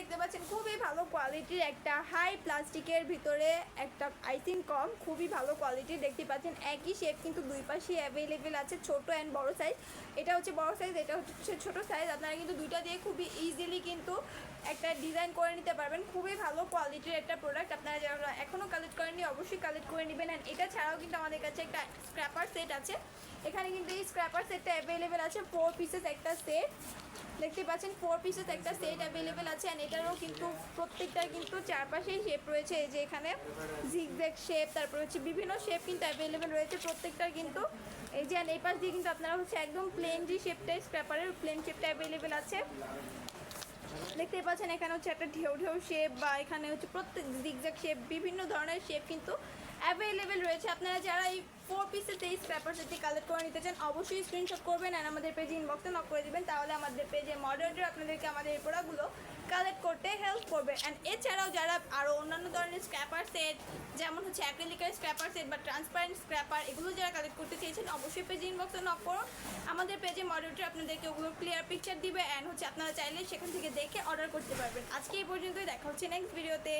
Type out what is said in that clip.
দেখতে পাচ্ছেন, খুবই ভালো কোয়ালিটির একটা হাই প্লাস্টিকের ভিতরে একটা আইসিং কম খুবই ভালো কোয়ালিটির দেখতে পাচ্ছেন। একই শেপ কিন্তু দুই পাশে অ্যাভেলেবেল আছে, ছোট অ্যান্ড বড় সাইজ এটা হচ্ছে বড় সাইজ এটা হচ্ছে ছোট সাইজ আপনারা কিন্তু দুইটা দিয়ে খুবই ইজিলি কিন্তু একটা ডিজাইন করে নিতে পারবেন। খুবই ভালো কোয়ালিটির একটা প্রোডাক্ট আপনারা যারা এখনও কালেক্ট করেননি, অবশ্যই কালেক্ট করে নেবেন। অ্যান্ড এটা ছাড়াও কিন্তু আমাদের কাছে একটা স্ক্র্যাপার সেট আছে। এখানে কিন্তু এই স্ক্র্যাপার সেটটা অ্যাভেলেবেল আছে। ফোর পিসেস একটা সেট দেখতে পাচ্ছেন ফোর পিসেস একটা সেট অ্যাভেলেবেল আছে। অ্যান্ড এটারও কিন্তু প্রত্যেকটার কিন্তু চারপাশেই শেপ রয়েছে। এই যে এখানে জিগজ্যাগ শেপ তারপর হচ্ছে বিভিন্ন শেপ কিন্তু অ্যাভেলেবেল রয়েছে প্রত্যেকটার কিন্তু। এই যে এই পাশ দিয়ে কিন্তু আপনারা হচ্ছে একদম প্লেন যে শেপটা স্ক্র্যাপারের প্লেন শেপটা অ্যাভেলেবেল আছে। দেখতেই পাচ্ছেন, এখানে হচ্ছে একটা ঢেউ ঢেউ শেপ বা এখানে হচ্ছে প্রত্যেক জিগজ্যাগ শেপ বিভিন্ন ধরনের শেপ কিন্তু অ্যাভেলেবেল রয়েছে। আপনারা যারা এই ফোর পিসের এই পেপার সেটটি কালেক্ট করে নিতে চান, অবশ্যই স্ক্রিনশট করবেন আর আমাদের পেজে ইনবক্সে নক করে দেবেন। তাহলে আমাদের পেজে মডারেটর আপনাদেরকে আমাদের এই প্রোডাক্টগুলো কালেক্ট করতে হেল্প করবে। অ্যান্ড এছাড়াও যারা আরও অন্যান্য ধরনের স্ক্র্যাপার সেট যেমন হচ্ছে অ্যাক্রিলিকের স্ক্র্যাপার সেট বা ট্রান্সপারেন্ট স্ক্র্যাপার এগুলো যারা কালেক্ট করতে চেয়েছেন, অবশ্যই পেজে ইনবক্সে নক করুন আমাদের পেজে মডেলটি আপনাদেরকে ওগুলো ক্লিয়ার পিকচার দিবে অ্যান্ড হচ্ছে আপনারা চাইলে সেখান থেকে দেখে অর্ডার করতে পারবেন। আজকে এই পর্যন্তই, দেখা হচ্ছে নেক্সট ভিডিওতে